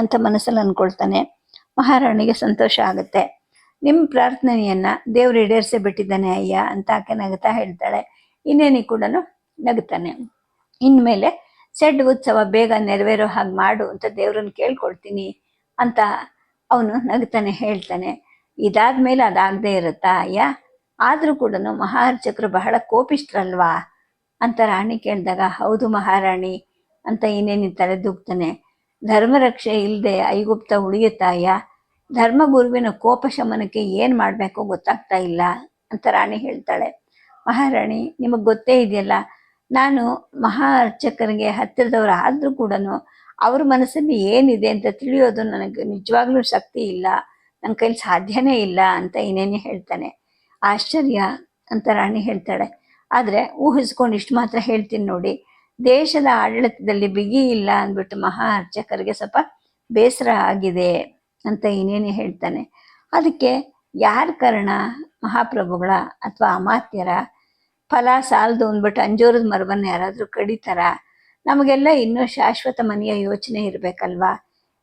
ಅಂತ ಮನಸ್ಸಲ್ಲಿ ಅಂದ್ಕೊಳ್ತಾನೆ ಮಹಾರಾಣಿಗೆ ಸಂತೋಷ ಆಗುತ್ತೆ. ನಿಮ್ಮ ಪ್ರಾರ್ಥನೆಯನ್ನ ದೇವ್ರು ಈಡೇರಿಸೇ ಬಿಟ್ಟಿದ್ದಾನೆ ಅಯ್ಯ ಅಂತ ಆಕೆ ನಗತಾ ಹೇಳ್ತಾಳೆ. ಇನ್ನೇನಿ ಕೂಡ ನಗುತ್ತಾನೆ ಇನ್ಮೇಲೆ ಸೆಡ್ ಉತ್ಸವ ಬೇಗ ನೆರವೇರೋ ಹಾಗೆ ಮಾಡು ಅಂತ ದೇವ್ರನ್ನ ಕೇಳ್ಕೊಳ್ತೀನಿ ಅಂತ ಅವನು ನಗ್ತಾನೆ ಹೇಳ್ತಾನೆ. ಇದಾದ್ಮೇಲೆ ಅದಾಗದೇ ಇರುತ್ತಾ ಅಯ್ಯ? ಆದರೂ ಕೂಡ ಮಹಾರ್ಚಕರು ಬಹಳ ಕೋಪಿಷ್ಟ್ರಲ್ವಾ? ಅಂತ ರಾಣಿ ಕೇಳಿದಾಗ, ಹೌದು ಮಹಾರಾಣಿ ಅಂತ ಇನ್ನೇನಿ ದುಗ್ತಾನೆ. ಧರ್ಮರಕ್ಷೆ ಇಲ್ಲದೆ ಐಗುಪ್ತ ಉಳಿಯುತ್ತಾಯ ಧರ್ಮಗುರುವಿನ ಕೋಪ ಶಮನಕ್ಕೆ ಏನು ಮಾಡಬೇಕು ಗೊತ್ತಾಗ್ತಾ ಇಲ್ಲ ಅಂತ ರಾಣಿ ಹೇಳ್ತಾಳೆ. ಮಹಾರಾಣಿ, ನಿಮಗೆ ಗೊತ್ತೇ ಇದೆಯಲ್ಲ, ನಾನು ಮಹಾ ಅರ್ಚಕರಿಗೆ ಹತ್ತಿರದವರು ಆದರೂ ಕೂಡ ಅವ್ರ ಮನಸ್ಸಲ್ಲಿ ಏನಿದೆ ಅಂತ ತಿಳಿಯೋದು ನನಗೆ ನಿಜವಾಗ್ಲೂ ಶಕ್ತಿ ಇಲ್ಲ ನನ್ನ ಕೈಲಿ ಸಾಧ್ಯನೇ ಇಲ್ಲ ಅಂತ ಇನ್ನೇನೆ ಹೇಳ್ತಾನೆ. ಆಶ್ಚರ್ಯ ಅಂತ ರಾಣಿ ಹೇಳ್ತಾಳೆ. ಆದರೆ ಊಹಿಸ್ಕೊಂಡು ಇಷ್ಟು ಮಾತ್ರ ಹೇಳ್ತೀನಿ ನೋಡಿ, ದೇಶದ ಆಡಳಿತದಲ್ಲಿ ಬಿಗಿ ಇಲ್ಲ ಅಂದ್ಬಿಟ್ಟು ಮಹಾ ಅರ್ಚಕರಿಗೆ ಸ್ವಲ್ಪ ಬೇಸರ ಆಗಿದೆ. ಅಂತ ಏನೇನು ಹೇಳ್ತಾನೆ. ಅದಕ್ಕೆ ಯಾರ ಕಾರಣ ಮಹಾಪ್ರಭುಗಳ ಅಥವಾ ಅಮಾತ್ಯರ ಫಲ ಸಾಲದು ಅಂದ್ಬಿಟ್ಟು ಅಂಜೂರದ ಮರವನ್ನು ಯಾರಾದರೂ ಕಡಿತಾರ? ನಮಗೆಲ್ಲ ಇನ್ನೂ ಶಾಶ್ವತ ಮನೆಯ ಯೋಚನೆ ಇರಬೇಕಲ್ವಾ?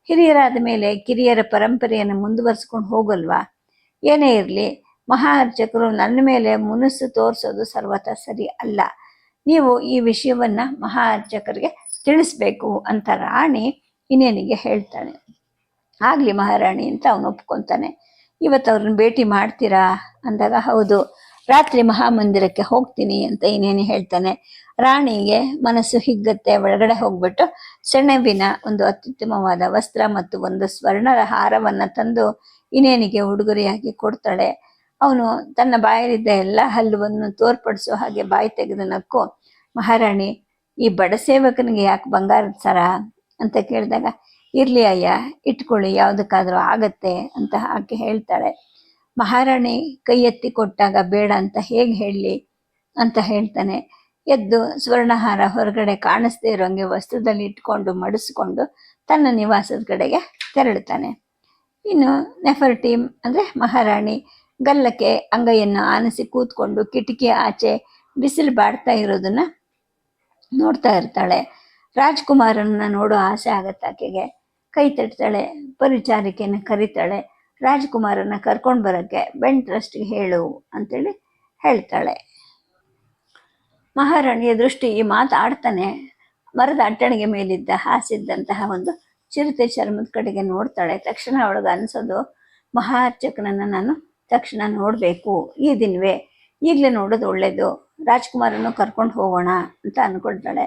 ಹಿರಿಯರಾದ ಮೇಲೆ ಕಿರಿಯರ ಪರಂಪರೆಯನ್ನು ಮುಂದುವರಿಸ್ಕೊಂಡು ಹೋಗಲ್ವಾ? ಏನೇ ಇರಲಿ ಮಹಾ ಅರ್ಚಕರು ನನ್ನ ಮೇಲೆ ಮುನಸ್ಸು ತೋರಿಸೋದು ಸರ್ವತ ಸರಿ ಅಲ್ಲ. ನೀವು ಈ ವಿಷಯವನ್ನು ಮಹಾ ಅರ್ಚಕರಿಗೆ ತಿಳಿಸ್ಬೇಕು ಅಂತ ರಾಣಿ ಇನ್ನೇನಿಗೆ ಹೇಳ್ತಾನೆ ಆಗ್ಲಿ ಮಹಾರಾಣಿ ಅಂತ ಅವನು ಒಪ್ಕೊಂತಾನೆ. ಇವತ್ತು ಅವ್ರನ್ನ ಭೇಟಿ ಮಾಡ್ತೀರಾ? ಅಂದಾಗ, ಹೌದು, ರಾತ್ರಿ ಮಹಾಮಂದಿರಕ್ಕೆ ಹೋಗ್ತೀನಿ ಅಂತ ಇನ್ನೇನು ಹೇಳ್ತಾನೆ. ರಾಣಿಗೆ ಮನಸ್ಸು ಹಿಗ್ಗತ್ತೆ, ಒಳಗಡೆ ಹೋಗ್ಬಿಟ್ಟು ಸೆಣಬಿನ ಒಂದು ಅತ್ಯುತ್ತಮವಾದ ವಸ್ತ್ರ ಮತ್ತು ಒಂದು ಸ್ವರ್ಣದ ಹಾರವನ್ನು ತಂದು ಇನೇನಿಗೆ ಉಡುಗೊರೆಯಾಗಿ ಕೊಡ್ತಾಳೆ. ಅವನು ತನ್ನ ಬಾಯಲ್ಲಿದ್ದ ಎಲ್ಲ ಹಲ್ಲುವನ್ನು ತೋರ್ಪಡಿಸೋ ಹಾಗೆ ಬಾಯಿ ತೆಗೆದ ನಕ್ಕು, ಮಹಾರಾಣಿ, ಈ ಬಡ ಸೇವಕನಿಗೆ ಯಾಕೆ ಬಂಗಾರದ ಸರ? ಅಂತ ಕೇಳಿದಾಗ ಇರ್ಲಿ ಅಯ್ಯ, ಇಟ್ಕೊಳ್ಳಿ, ಯಾವುದಕ್ಕಾದ್ರೂ ಆಗತ್ತೆ ಅಂತ ಆಕೆ ಹೇಳ್ತಾಳೆ. ಮಹಾರಾಣಿ ಕೈ ಎತ್ತಿ ಕೊಟ್ಟಾಗ ಬೇಡ ಅಂತ ಹೇಗೆ ಹೇಳಲಿ ಅಂತ ಹೇಳ್ತಾನೆ. ಎದ್ದು ಸ್ವರ್ಣಹಾರ ಹೊರಗಡೆ ಕಾಣಿಸ್ದೇ ಇರೋಂಗೆ ವಸ್ತ್ರದಲ್ಲಿ ಇಟ್ಕೊಂಡು ಮಡಿಸ್ಕೊಂಡು ತನ್ನ ನಿವಾಸದ ಕಡೆಗೆ ತೆರಳುತ್ತಾನೆ. ಇನ್ನು ನೆಫರ್ ಟೀಮ್ ಅಂದ್ರೆ ಮಹಾರಾಣಿ ಗಲ್ಲಕ್ಕೆ ಅಂಗೈಯನ್ನು ಆನಿಸಿ ಕೂತ್ಕೊಂಡು ಕಿಟಕಿ ಆಚೆ ಬಿಸಿಲು ಬಾಡ್ತಾ ಇರೋದನ್ನ ನೋಡ್ತಾ ಇರ್ತಾಳೆ. ರಾಜ್ಕುಮಾರನ್ನ ನೋಡೋ ಆಸೆ ಆಗತ್ತೆ ಆಕೆಗೆ. ಕೈ ತಟ್ತಾಳೆ ಪರಿಚಾರಿಕೆಯನ್ನು ಕರೀತಾಳೆ, ರಾಜ್ಕುಮಾರನ ಕರ್ಕೊಂಡು ಬರೋಕ್ಕೆ ಬೆನ್ ಟ್ರಸ್ಟ್ಗೆ ಹೇಳು ಅಂತೇಳಿ ಹೇಳ್ತಾಳೆ. ಮಹಾರಾಣಿಯ ದೃಷ್ಟಿ ಈ ಮಾತು ಆಡ್ತಾನೆ. ಮರದ ಅಟ್ಟಣಿಗೆ ಮೇಲಿದ್ದ ಹಾಸಿದ್ದಂತಹ ಒಂದು ಚಿರತೆ ಚರ್ಮದ ಕಡೆಗೆ ನೋಡ್ತಾಳೆ. ತಕ್ಷಣ ಅವಳಿಗೆ ಅನಿಸೋದು, ಮಹಾರ್ಚಕನನ್ನು ನಾನು ತಕ್ಷಣ ನೋಡಬೇಕು. ಈ ದಿನವೇ ಈಗಲೇ ನೋಡೋದು ಒಳ್ಳೆಯದು ರಾಜ್ಕುಮಾರನ್ನು ಕರ್ಕೊಂಡು ಹೋಗೋಣ ಅಂತ ಅನ್ಕೊಳ್ತಾಳೆ.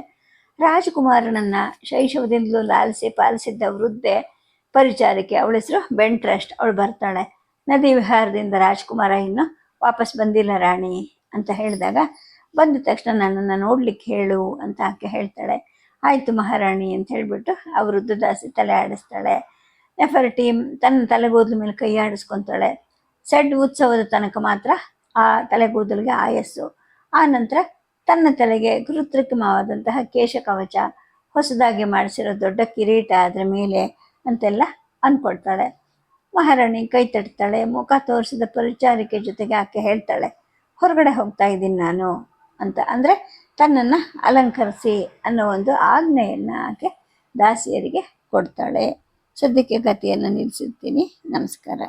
ರಾಜ್ಕುಮಾರನನ್ನ ಶೈಶವದಿಂದಲೂ ಲಾಲಿಸಿ ಪಾಲಿಸಿದ್ದ ವೃದ್ಧೆ ಪರಿಚಾರಿಕೆ ಅವಳ ಹೆಸರು ಬೆನ್ ಟ್ರಸ್ಟ್ ಅವಳು ಬರ್ತಾಳೆ. ನದಿ ವಿಹಾರದಿಂದ ರಾಜ್ಕುಮಾರ ಇನ್ನು ವಾಪಸ್ ಬಂದಿಲ್ಲ ರಾಣಿ ಅಂತ ಹೇಳಿದಾಗ ಬಂದ ತಕ್ಷಣ ನನ್ನನ್ನು ನೋಡ್ಲಿಕ್ಕೆ ಹೇಳು ಅಂತ ಆಕೆ ಹೇಳ್ತಾಳೆ. ಆಯ್ತು ಮಹಾರಾಣಿ ಅಂತ ಹೇಳಿಬಿಟ್ಟು ಆ ವೃದ್ಧದಾಸಿ ತಲೆ ಆಡಿಸ್ತಾಳೆ. ನೆಫರ್ ಟೀಮ್ ತನ್ನ ತಲೆಗೂದಲ ಮೇಲೆ ಕೈ ಆಡಿಸ್ಕೊತಾಳೆ. ಸೆಡ್ ಉತ್ಸವದ ತನಕ ಮಾತ್ರ ಆ ತಲೆಗೂದಲಿಗೆ ಆಯಸ್ಸು. ಆ ನಂತರ ತನ್ನ ತಲೆಗೆ ಗುರುತ್ರಿಕಮವಾದಂತಹ ಕೇಶ ಕವಚ ಹೊಸದಾಗಿ ಮಾಡಿಸಿರೋ ದೊಡ್ಡ ಕಿರೀಟ ಅದರ ಮೇಲೆ ಅಂತೆಲ್ಲ ಅಂದ್ಕೊಳ್ತಾಳೆ ಮಹಾರಾಣಿ ಕೈ ತಟ್ತಾಳೆ, ಮುಖ ತೋರಿಸಿದ ಪರಿಚಾರಿಕೆ ಜೊತೆಗೆ ಆಕೆ ಹೇಳ್ತಾಳೆ, ಹೊರಗಡೆ ಹೋಗ್ತಾ ಇದ್ದೀನಿ ನಾನು ಅಂತ. ಅಂದರೆ ತನ್ನನ್ನು ಅಲಂಕರಿಸಿ ಅನ್ನೋ ಒಂದು ಆಜ್ಞೆಯನ್ನು ಆಕೆ ದಾಸಿಯರಿಗೆ ಕೊಡ್ತಾಳೆ. ಸದ್ಯಕ್ಕೆ ಕಥೆಯನ್ನು ನಿಲ್ಲಿಸುತ್ತೀನಿ. ನಮಸ್ಕಾರ.